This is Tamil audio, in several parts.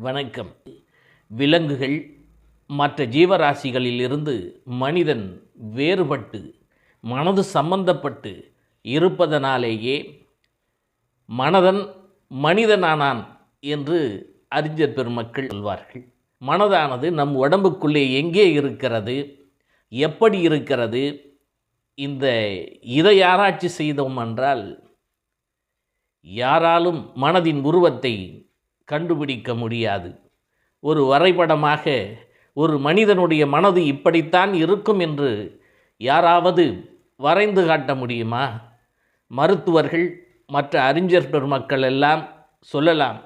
வணக்கம். விலங்குகள் மற்ற ஜீவராசிகளில் இருந்து மனிதன் வேறுபட்டு மனது சம்பந்தப்பட்டு இருப்பதனாலேயே மனதன் மனிதனானான் என்று அறிஞர் பெருமக்கள் சொல்வார்கள். மனதானது நம் உடம்புக்குள்ளே எங்கே இருக்கிறது எப்படி இருக்கிறது இந்த இதை ஆராய்ச்சி செய்தோம் என்றால் யாராலும் மனதின் உருவத்தை கண்டுபிடிக்க முடியாது. ஒரு வரைபடமாக ஒரு மனிதனுடைய மனது இப்படித்தான் இருக்கும் என்று யாராவது வரைந்து காட்ட முடியுமா? மருத்துவர்கள் மற்ற அறிஞர் பெருமக்கள் எல்லாம் சொல்லலாம்.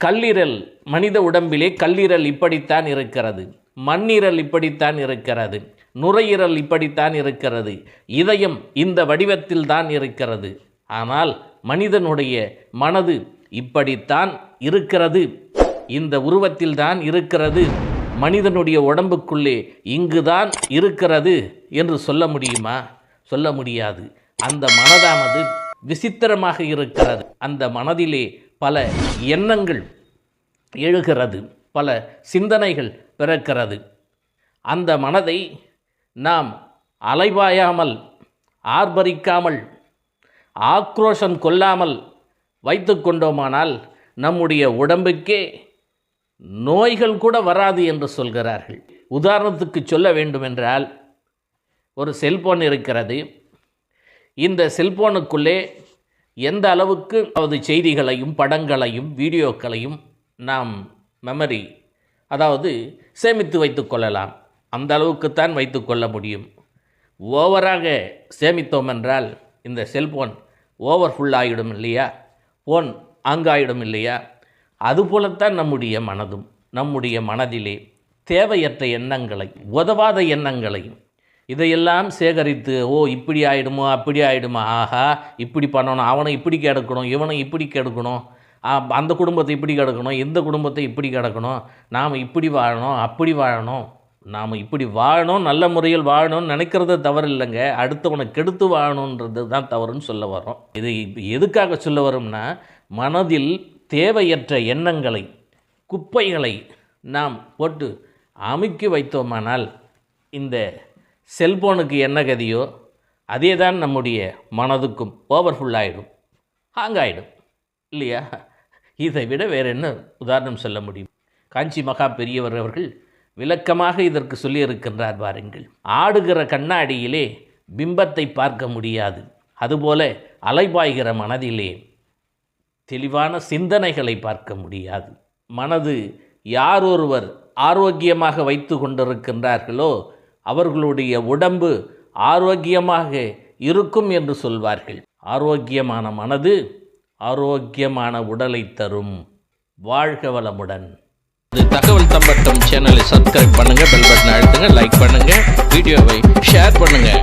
கல்லீரல் மனித உடம்பிலே கல்லீரல் இப்படித்தான் இருக்கிறது. மண்ணீரல் இப்படித்தான் இருக்கிறது. நுரையீரல் இப்படித்தான் இருக்கிறது. இதயம் இந்த வடிவத்தில் தான் இருக்கிறது. ஆனால் மனிதனுடைய மனது இப்படித்தான் இருக்கிறது. இந்த உருவத்தில் தான் இருக்கிறது. மனிதனுடைய உடம்புக்குள்ளே இங்குதான் இருக்கிறது என்று சொல்ல முடியுமா? சொல்ல முடியாது. அந்த மனதானது விசித்திரமாக இருக்கிறது. அந்த மனதிலே பல எண்ணங்கள் எழுகிறது. பல சிந்தனைகள் பிறக்கிறது. அந்த மனதை நாம் அலைபாயாமல் ஆர்ப்பரிக்காமல் ஆக்ரோஷம் கொள்ளாமல் வைத்து கொண்டோமானால் நம்முடைய உடம்புக்கே நோய்கள் கூட வராது என்று சொல்கிறார்கள். உதாரணத்துக்கு சொல்ல வேண்டுமென்றால் ஒரு செல்போன் இருக்கிறது. இந்த செல்போனுக்குள்ளே எந்த அளவுக்கு அதாவது செய்திகளையும் படங்களையும் வீடியோக்களையும் நாம் மெமரி அதாவது சேமித்து வைத்து கொள்ளலாம். அந்த அளவுக்குத்தான் வைத்து கொள்ள முடியும். ஓவராக சேமித்தோம் என்றால் இந்த செல்போன் ஓவர் ஃபுல்லாகிடும் இல்லையா? ஒன் ஆங்காயிடும் இல்லையா அதுபோலத்தான் நம்முடைய மனதும் நம்முடைய மனதிலே தேவையற்ற எண்ணங்களை உதவாத எண்ணங்களை இதையெல்லாம் சேகரித்து ஓ இப்படி ஆகிடுமோ அப்படி ஆகிடுமா ஆஹா இப்படி பண்ணணும் அவனை இப்படி கெடுக்கணும் இவனை இப்படி கெடுக்கணும் அந்த குடும்பத்தை இப்படி கிடக்கணும் இந்த குடும்பத்தை இப்படி கிடக்கணும் நாம் இப்படி வாழணும் அப்படி வாழணும். நாம் இப்படி வாழணும் நல்ல முறையில் வாழணும்னு நினைக்கிறது தவறு இல்லைங்க அடுத்தவனை கெடுத்து வாழணுன்றது தான் தவறுன்னு சொல்ல வரோம் இது எதுக்காக சொல்ல வரோம்னா மனதில் தேவையற்ற எண்ணங்களை குப்பைகளை நாம் போட்டு அமுக்கி வைத்தோமானால் இந்த செல்போனுக்கு என்ன கதியோ அதே தான் நம்முடைய மனதுக்கும் ஓவர்ஃபுல் ஆகிடும் ஹாங் ஆகிடும் இல்லையா? இதை விட வேறு என்ன உதாரணம் சொல்ல முடியும்? காஞ்சி மகா பெரியவர் அவர்கள் விளக்கமாக இதற்கு சொல்லியிருக்கின்றார் பாருங்கள். ஆடுகிற கண்ணாடியிலே பிம்பத்தை பார்க்க முடியாது. அதுபோல அலைபாய்கிற மனதிலே தெளிவான சிந்தனைகளை பார்க்க முடியாது. மனது யார் ஒருவர் ஆரோக்கியமாக வைத்து கொண்டிருக்கின்றார்களோ அவர்களுடைய உடம்பு ஆரோக்கியமாக இருக்கும் என்று சொல்வார்கள். ஆரோக்கியமான மனது ஆரோக்கியமான உடலை தரும். வாழ்க வளமுடன். தகவல் தம்பர் சப்ஸ்கிரைப் பண்ணுங்கள் பெல் பட்டன் அழுத்துங்க லைக் பண்ணுங்கள் வீடியோவை ஷேர் பண்ணுங்கள்